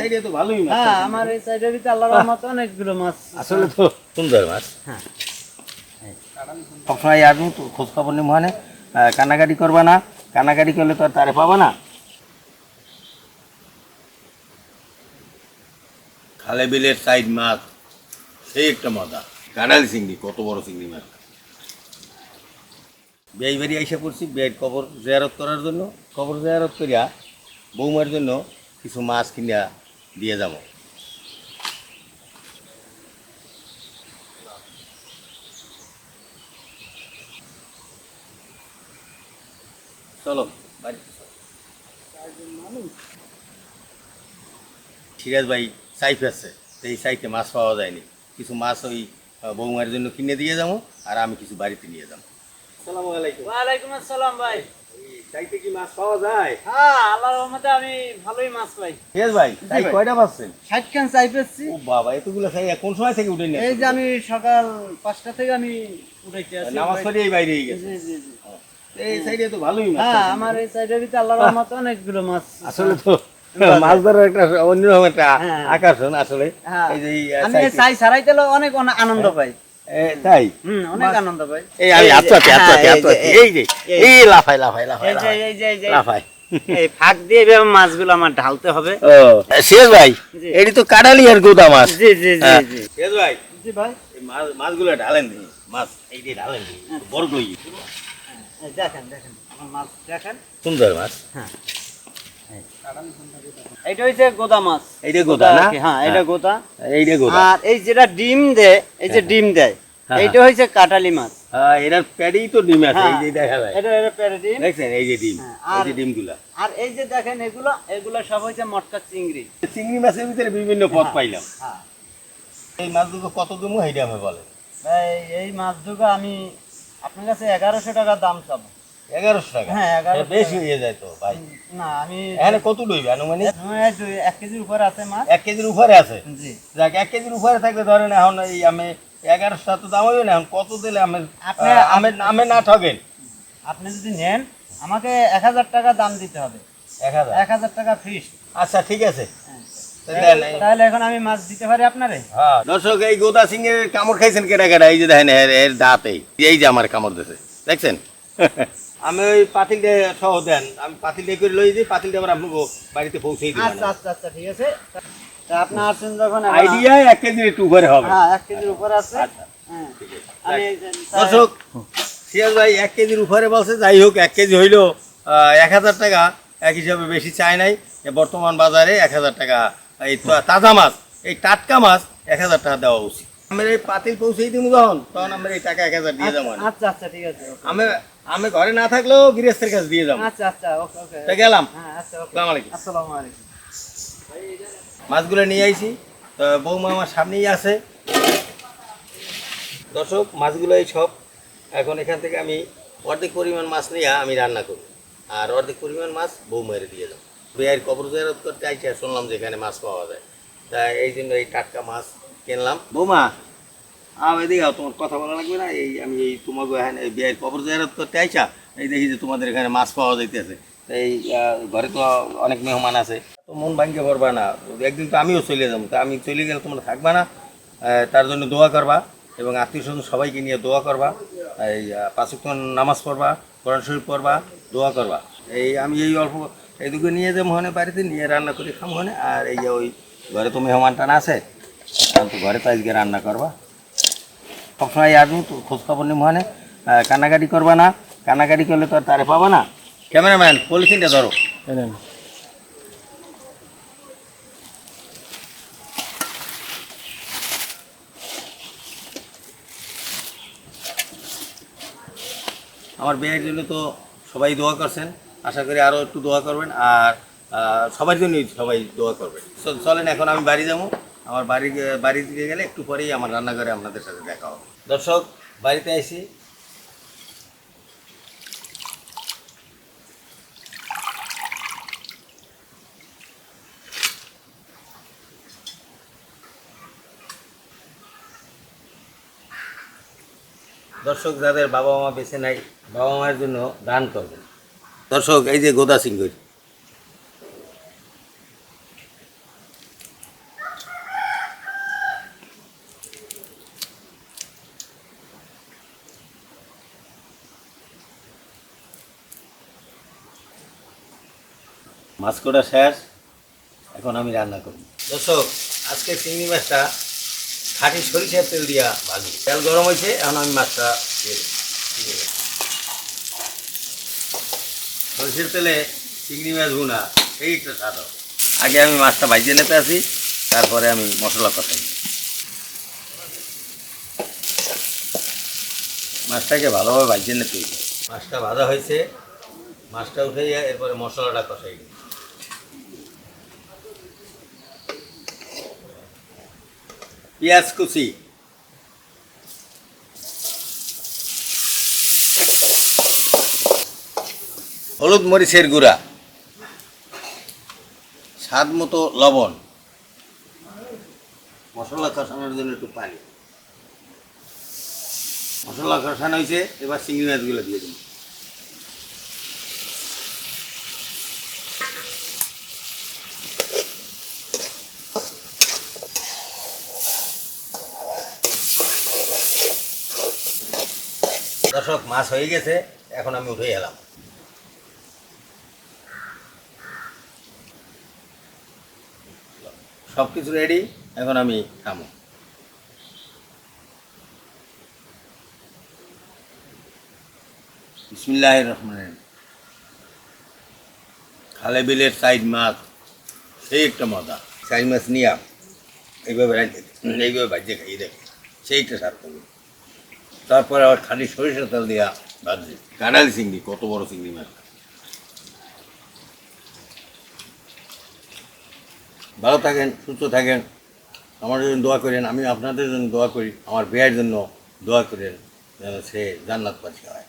সাইডে তো ভালোই মাছ হ্যাঁ আমার এই সাইডের ভিতরে আল্লাহর রহমতে অনেকগুলো মাছ আসলে তো সুন্দর মাছ? হ্যাঁ। সবসময় আসব তো খোঁজ খবর নেই মহানে কানাকাটি করবা না? কানাকাটি করলে তো আর তারে পাবা না? খালে বিলের সাইড মাছ সেই একটা মজা। কানালি চিংড়ি কত বড় চিংড়ি মাছ। বেই বাড়ি আইসা পড়ছি বেড কবর জেয়ারত করার জন্য। কবর জেয়ারত করিয়া বৌমার জন্য কিছু মাছ কিনা দিয়ে যাব। চলো সিরাজ ভাই সাইফ আছে এই সাইফে মাছ পাওয়া যায়নি। কিছু মাছ ওই বৌমার জন্য কিনে দিয়ে যাব আর আমি কিছু বাড়িতে নিয়ে যাব। আসসালামু আলাইকুম। ওয়ালাইকুম আসসালাম ভাই। সাইফে কি মাছ পাওয়া যায়? হ্যাঁ আল্লাহর রহমতে আমি ভালোই মাছ পাই। সিরাজ ভাই ভাই। কয়টা পাচ্ছেন ষাট খান চাই পেয়েছি। ও বাবা এতগুলো কোন সময় থেকে উঠে নিয়ে এই যে আমি সকাল পাঁচটা থেকে আমি উঠাইতে নামাজ পড়ে এই বাইরে গেছে। জি, জি, জি। এই সাইডে তো ভালোই মাছ হ্যাঁ আমার এই সাইডের ভিতরে আল্লাহর রহমতে অনেকগুলো মাছ আসলে তো মাছ ধরার একটা অন্যরকম একটা হ্যাঁ। আকর্ষণ আসলে। হ্যাঁ। এই যে আমি চাই ছাড়াইতে অনেক অনেক আনন্দ পাই। তাই? হুম অনেক আনন্দ এই আমি যে- আচ্ছা হ্যাঁ, আচ্ছা এই যে- এই যে লাফাই লাফাই লাফাই এই যে এই যে লাফাই এই ফাঁক দিয়ে এভাবে মাছগুলো আমার ঢালতে হবে। ও শেষ ভাই। এটি তো কাটালি আর গোদা মাছ। জি জি জি হ্যাঁ। জি। শেষ ভাই। জি ভাই। এই মাছ মাছগুলো ঢালেন মাছ এই দিয়ে ঢালেন বড় কই? দেখেন দেখেন আমার মাছ দেখেন। সুন্দর মাছ। হ্যাঁ। এটা হচ্ছে গোদা মাছ। এইটা গোদা না? হ্যাঁ এটা গোদা। এইটা গোদা। আর এই যেটা ডিম দেয় এই যে ডিম দেয় হ্যাঁ, এইটা হচ্ছে কাটালি মাছ। এটার প্যাডেই তো ডিম আছে এই যে দেখা যায়। এটা এটা পেরে ডিম। দেখছেন এই যে ডিম হ্যাঁ, এই যে ডিমগুলা। আর এই যে দেখেন এগুলো এগুলো সব মটকা চিংড়ি। চিংড়ি মাছের ভিতরে বিভিন্ন পদ। পাইলাম। হ্যাঁ। এই মাছগুলো কত দমু হেইটা আমি বলে এই মাছ দুটো আমি আপনার কাছে এগারোশো টাকা দাম চাবো। এগারোশো টাকা? হ্যাঁ, 1100 এ, বেশি হয়ে যায় তো ভাই। না আমি এখানে কত আনুমানিক? এক কেজির উপর আছে মাছ। এক কেজির উপরে আছে? জি। যাক এক কেজির উপরে থাকলে ধরেন এখন এই আমি এগারোশো তো দাম হবে না এখন কত দিলে আপনি- আমি না ঠকেন আপনি যদি নেন আমাকে এক হাজার টাকা দাম দিতে হবে। এক হাজার? এক হাজার টাকা ফিস আচ্ছা ঠিক আছে। এই- তাহলে এখন আমি মাছ দিতে পারি আপনারে? হ্যাঁ। দর্শক এই গোদা সিং এর কামড় খাইছেন কেটা কেটা এই যে দেখেন এর দাঁত এই যে আমার কামড় দিয়েছে দেখছেন? আমি ওই পাতিলটা সহ দেন। আমি পাতিল দিয়ে করে লই দিই পাতিলটা আবার আপনাকে বাড়িতে পৌঁছে দিই আচ্ছা আচ্ছা আচ্ছা ঠিক আছে। তা আপনি আসছেন যখন আইডিয়া এক কেজির একটু উপরে হবে। হ্যাঁ এক কেজির উপরে আছে। আচ্ছা হ্যাঁ। আমি এই যে- দর্শক সিয়াজ ভাই এক কেজির উপরে বলছে যাই হোক এক কেজি হইল এক হাজার টাকা। এক হিসাবে বেশি চাই নাই। এ বর্তমান বাজারে এক হাজার টাকা। এই তাজা মাছ এই টাটকা মাছ এক হাজার টাকা দেওয়া উচিত। আমরা এই পাতিল পৌঁছেই দিব যখন তখন আমরা এই টাকা এক হাজার দিয়ে যাব আচ্ছা আচ্ছা ঠিক আছে আমি আমি ঘরে না থাকলেও গৃহস্থের কাছে দিয়ে যাব। আচ্ছা আচ্ছা ওকে ওকে। তা গেলাম। হ্যাঁ আচ্ছা আসসালামু আলাইকুম। আসসালামু আলাইকুম। মাছগুলো নিয়ে আইছি। তো বৌমা আমার সামনেই আছে। দর্শক মাছগুলো এই সব। এখন এখান থেকে আমি অর্ধেক পরিমাণ মাছ নিয়ে আমি রান্না করি। আর অর্ধেক পরিমাণ মাছ বৌমায়ের দিয়ে দেবো বিয়ের কবর জেরত করতে আইসি শুনলাম যে এখানে মাছ পাওয়া যায়। তা এই জন্য এই টাটকা মাছ কিনলাম। বৌমা এদিকে আও, তোমার কথা বলা লাগবে না? এই আমি এই তোমাকে এখানে এই বিয়ের কবর জেরত করতে আইসা এই দেখি যে তোমাদের এখানে মাছ পাওয়া যাইতেছে। এই ঘরে তো অনেক মেহমান আছে। তো মন ভাঙ্গে পড়বা না। একদিন তো আমিও চলে যাব। তা আমি চলে গেলে তোমরা থাকবা না। তার জন্য দোয়া করবা এবং আত্মীয় স্বজন সবাইকে নিয়ে দোয়া করবা। এই পাঁচক নামাজ পড়বা কোরআন শরীফ পড়বা দোয়া করবা। এই আমি এই অল্প এইটুকু নিয়ে যাব মনে বাড়িতে নিয়ে রান্না করে খাম মনে আর এই যে ওই ঘরে তো মেহমান টান আছে আমি তো ঘরে তো আজকে রান্না করবা। সবসময় আসব তো খোঁজ খবর নেই মনে কান্নাকাটি করবা না কান্নাকাটি করলে তো আর তারে পাবা না। ক্যামেরাম্যান পলিথিনটা ধরো। আমার বিয়ের জন্য তো সবাই দোয়া করছেন। আশা করি আরও একটু দোয়া করবেন আর সবার জন্যই সবাই দোয়া করবেন। চলেন এখন আমি বাড়ি যাব। আমার বাড়ি বাড়ি দিকে গেলে একটু পরেই আমার রান্নাঘরে আপনাদের সাথে দেখা হবে। দর্শক, বাড়িতে আইসি। দর্শক, যাদের বাবা মা বেছে নাই বাবা মায়ের জন্য দান করবেন। দর্শক, এই যে গোদা সিংহই মাছ করা শেষ। এখন আমি রান্না করি। দর্শক আজকে চিংড়ি মাছটা খাঁটি সরিষার তেল দিয়া ভাজি তেল গরম হয়েছে এখন আমি মাছটা দিয়ে। সরিষার তেলে চিংড়ি মাছ ভুনা সেই একটা স্বাদ আগে আমি মাছটা ভাজিয়ে নিতে আসি তারপরে আমি মশলা কষাই মাছটাকে ভালোভাবে ভাজিয়ে নিতে মাছটা ভাজা হয়েছে মাছটা উঠে যায় এরপরে মশলাটা কষাই পেঁয়াজ কুচি। হলুদ মরিচের গুঁড়া। স্বাদ মতো লবণ। মশলা কষানোর জন্য একটু পানি। মশলা কষানো হয়েছে, এবার চিংড়ি মাছগুলো দিয়ে দিন দর্শক মাছ হয়ে গেছে, এখন আমি উঠে এলাম। সব কিছু রেডি এখন আমি খামো বিসমিল্লাহ রহমান খালে বিলের সাইড মাছ, সেই একটা মজা। সাইড মাছ নিয়ে এইভাবে এইভাবে ভাজিয়ে খাইয়ে দেখ সেই একটা স্বাদ পাবে তারপরে আবার খালি সরিষা তেল দিয়া ভাজি কাঁড়ালি চিংড়ি, কত বড় চিংড়ি মাছ? ভালো থাকেন, সুস্থ থাকেন। আমার জন্য দোয়া করেন, আমি আপনাদের জন্য দোয়া করি, আমার বিয়ের জন্য দোয়া করেন, যেন সে জান্নাত পাচ্ছে হয়